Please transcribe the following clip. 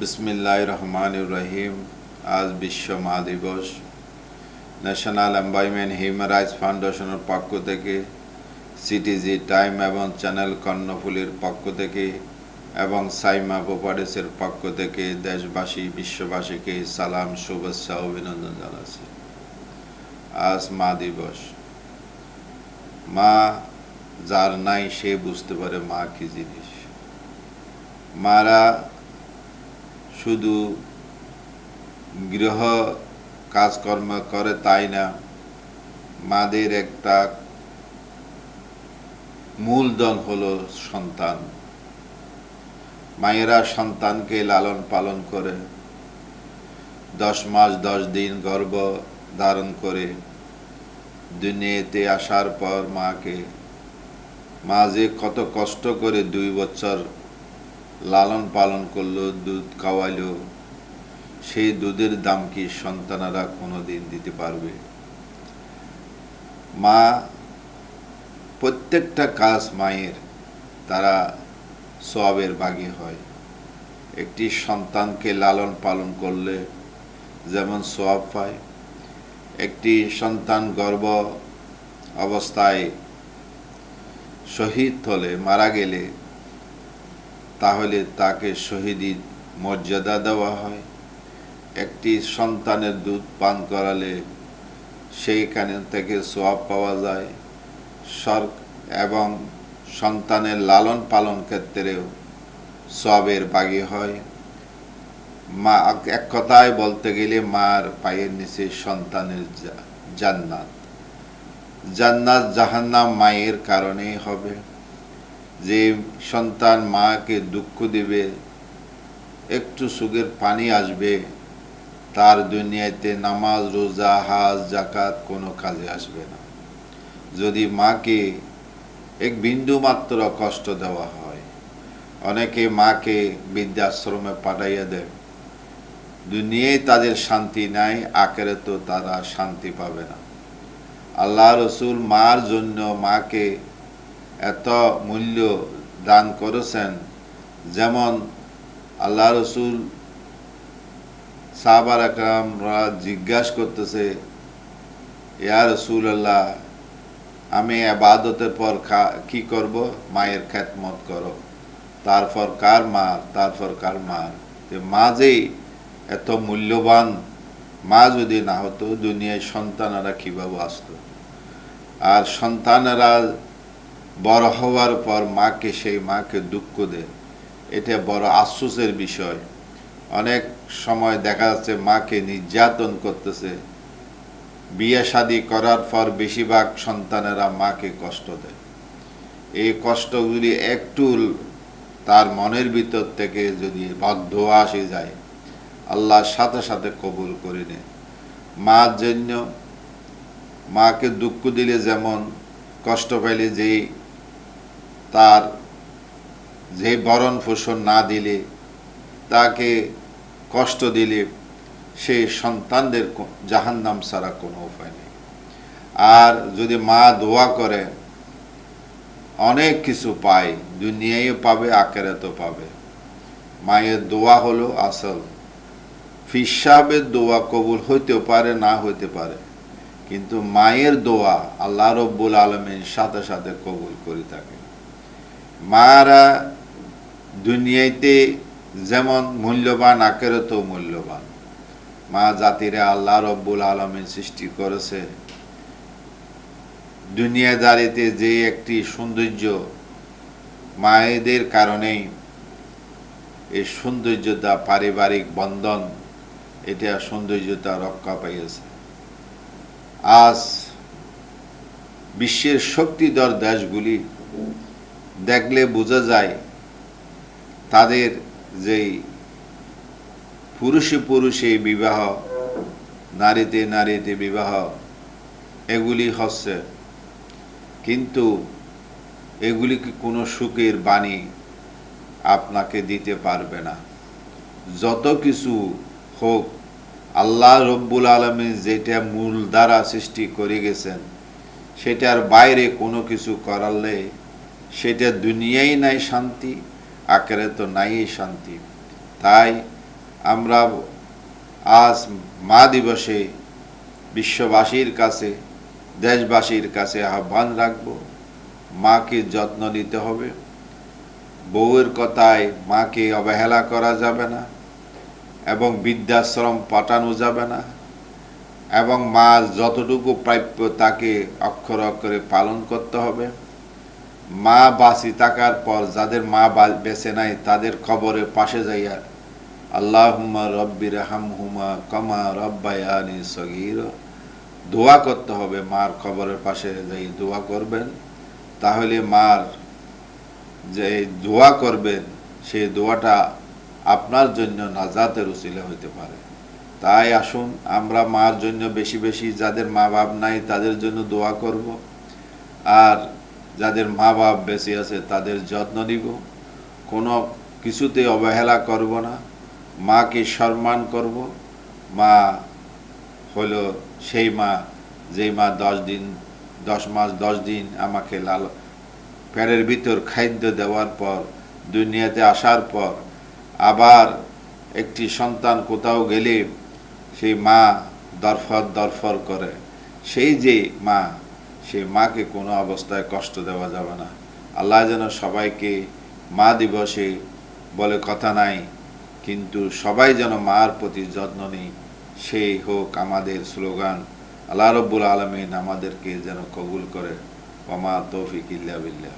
বিসমিল্লাহ রহমান রহিম আজ বিশ্ব মা দিবস ন্যাশনাল এমপ্লয়মেন্ট হিউম্যান রাইটস ফাউন্ডেশনের পক্ষ থেকে সিটিজি টাইম এবং চ্যানেল কর্ণফুলির পক্ষ থেকে এবং সাইমা প্রপারেসের পক্ষ থেকে দেশবাসী, বিশ্ববাসীকে সালাম, শুভেচ্ছা, অভিনন্দন জানাচ্ছি। আজ মা দিবস মা যার নাই সে বুঝতে পারে মা কি জিনিস। মারা শুধু গৃহ কাজকর্ম করে তাই না? মাদের একটা মূলধন হলো সন্তান। মায়েরা সন্তানকে লালন পালন করে, দশ মাস দশ দিন গর্ভ ধারণ করে, দুনিয়াতে আসার পর মাকে। মা যে কত কষ্ট করে দুই বছর লালন পালন করল, দুধ খাওয়াইলো সেই দুধের দাম কি সন্তানেরা কোনো দিন দিতে পারবে? মা, প্রত্যেকটা কাজ মায়ের, তারা সবের বাগি হয়। একটি সন্তানকে লালন পালন করলে যেমন সব পায়, একটি সন্তান গর্ভ অবস্থায় শহীদ হলে, মারা গেলে তাহলে তাকে শহীদি মর্যাদা দেওয়া হয়। একটি সন্তানের দুধ পান করালে সেইখানে থেকে সোয়াব পাওয়া যায়। সর এবং সন্তানের লালন পালন ক্ষেত্রেও সবের বাগি হয়। মা এক কথায় বলতে গেলে মার পায়ের নিচে সন্তানের জান্নাত। জান্নাত জাহান্নাম মায়ের কারণেই হবে। যে সন্তান মাকে দুঃখ দেবে, একটু সুখের পানি আসবে, তার দুনিয়াতে নামাজ, রোজা, হাজ জাকাত কোনো কাজে আসবে না। যদি মাকে এক বিন্দু মাত্র কষ্ট দেওয়া হয়, অনেকে মাকে বৃদ্ধাশ্রমে পাঠাইয়া দেয়। দুনিয়ায় তাদের শান্তি নাই আকারে তো তারা শান্তি পাবে না। আল্লাহ রসুল মার জন্য মাকে এত মূল্য দান করেছেন, যেমন আল্লাহ রসুল সাহাবার আকরামরা জিজ্ঞাসা করতেছে, ইয়া রসুল আল্লাহ আমি আবাদতের পর কি করব? মায়ের খ্যাতমত করো। তারপর কার মার? তারপর কার মার? মা যে এত মূল্যবান, মা যদি না হতো, দুনিয়ায় সন্তানেরা কীভাবে আসতো? আর সন্তানেরা বড় হওয়ার পর মাকে সেই মাকে দুঃখ দেয়। এটা বড় আশ্বাসের বিষয়। অনেক সময় দেখা যাচ্ছে মাকে নির্যাতন করতেছে। বিয়ে শাদি করার পর বেশিরভাগ সন্তানেরা মাকে কষ্ট দেয়। এই কষ্টগুলি একটু তার মনের ভিতর থেকে যদি বাধ্য আসে যায়, আল্লাহর সাথে সাথে কবুল করে নেয়। মার জন্য মাকে দুঃখ দিলে যেমন কষ্ট পাইলে যেই তার যে বরণ পোষণ না দিলে, তাকে কষ্ট দিলে সেই সন্তানদের জাহান্নাম ছাড়া কোনো উপায় নেই। আর যদি মা দোয়া করে অনেক কিছু পায় দুনিয়ায় পাবে আকেরাতেও পাবে। মায়ের দোয়া হলো আসল। ফিসাবের দোয়া কবুল হইতেও পারে, না হইতে পারে। কিন্তু মায়ের দোয়া আল্লাহ রব্বুল আলমের সাথে সাথে কবুল করে থাকে মারা দুনিয়াতে যেমন মূল্যবান আকেরত মূল্যবান। মা জাতিরা আল্লাহ রব্বুল আলমের সৃষ্টি করেছে। দুনিয়াদারিতে যে একটি সৌন্দর্য মায়েদের কারণেই এই সৌন্দর্যতা, পারিবারিক বন্ধন, এটা সৌন্দর্যতা রক্ষা পাইয়েছে আজ বিশ্বের শক্তিধর দেশগুলি দেখলে বোঝা যায় তাদের যেই পুরুষে পুরুষে বিবাহ, নারীতে নারীতে বিবাহ, এগুলি হচ্ছে। কিন্তু এগুলি কি কোনো সুখের বাণী আপনাকে দিতে পারবে না। যত কিছু হোক, আল্লাহ রব্বুল আলমী যেটা মূল দ্বারা সৃষ্টি করে গেছেন, সেটার বাইরে কোনো কিছু করালে সেটা দুনিয়াই নাই শান্তি আকারে তো নাই শান্তি। তাই আমরা আজ মা দিবসে বিশ্ববাসীর কাছে, দেশবাসীর কাছে আহ্বান রাখব, মাকে যত্ন নিতে হবে। বউয়ের কথায় মাকে অবহেলা করা যাবে না এবং বৃদ্ধাশ্রম পাঠানো যাবে না এবং মা যতটুকু প্রাপ্য তাকে অক্ষর অক্ষরে পালন করতে হবে। মা বাঁচি থাকার পর যাদের মা বা- বেঁচে নাই, তাদের খবরে পাশে যাইয়া আল্লাহুম্মা রব্বির হামহুমা কমা রব্বায়ানি সগীর। দোয়া করতে হবে মার খবরের পাশে যাই দোয়া করবেন। তাহলে মার যে দোয়া করবেন, সেই দোয়াটা আপনার জন্য নাজাতের উচিলে হইতে পারে। তাই আসুন, আমরা মার জন্য বেশি বেশি যাদের মা বাপ নাই, তাদের জন্য দোয়া করব। আর যাদের মা বাপ বেঁচে আছে, তাদের যত্ন নিব। কোনো কিছুতে অবহেলা করব না। মাকে সম্মান করব। মা হলো সেই মা, যেই মা দশ দিন, দশ মাস, দশ দিন আমাকে লাল প্যারের ভিতর খাদ্য দেওয়ার পর, দুনিয়াতে আসার পর, আবার একটি সন্তান কোথাও গেলে সেই মা দরফর দরফর করে। সেই যে মা সেই মাকে কোনো অবস্থায় কষ্ট দেওয়া যাবে না। আল্লাহ যেন সবাইকে মা দিবসে বলে কথা নাই, কিন্তু সবাই যেন মার প্রতি যত্ন নেই সেই হোক আমাদের স্লোগান। আল্লাহ রব্বুল আলমিন আমাদেরকে যেন কবুল করে ওমা তৌফিক ইল্লা বিল্লাহ।